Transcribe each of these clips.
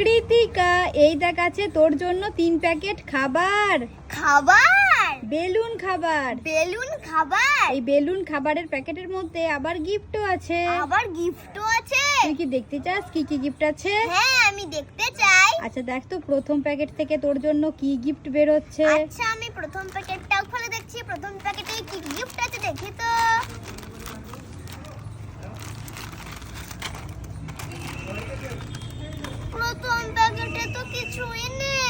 কৃতিকা এই দেখ আছে তোর জন্য তিন প্যাকেট খাবার। খাবার? বেলুন খাবার। বেলুন খাবার? এই বেলুন খাবারের প্যাকেটের মধ্যে আবার গিফটও আছে। আবার গিফটও আছে? তুই কি দেখতে চাস? কি কি গিফট আছে? হ্যাঁ আমি দেখতে চাই। আচ্ছা দেখ তো প্রথম প্যাকেট থেকে তোর জন্য কি গিফট বেরোচ্ছে। আচ্ছা আমি প্রথম প্যাকেটটাও খুলে দেখছি। প্রথম প্যাকেটে কি গিফট আছে দেখি তো প্রথম প্যাকেটে তো কিছুই নেই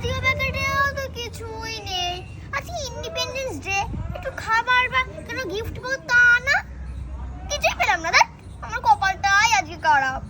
তৃতীয় প্যাকেটেও তো কিছুই নেই। আচ্ছা ইন্ডিপেন্ডেন্স ডে একটু খাবার বা কেন গিফট করতে না? কিছুই পেলাম না, দেখ, আমার কপালটাই আজকে খারাপ।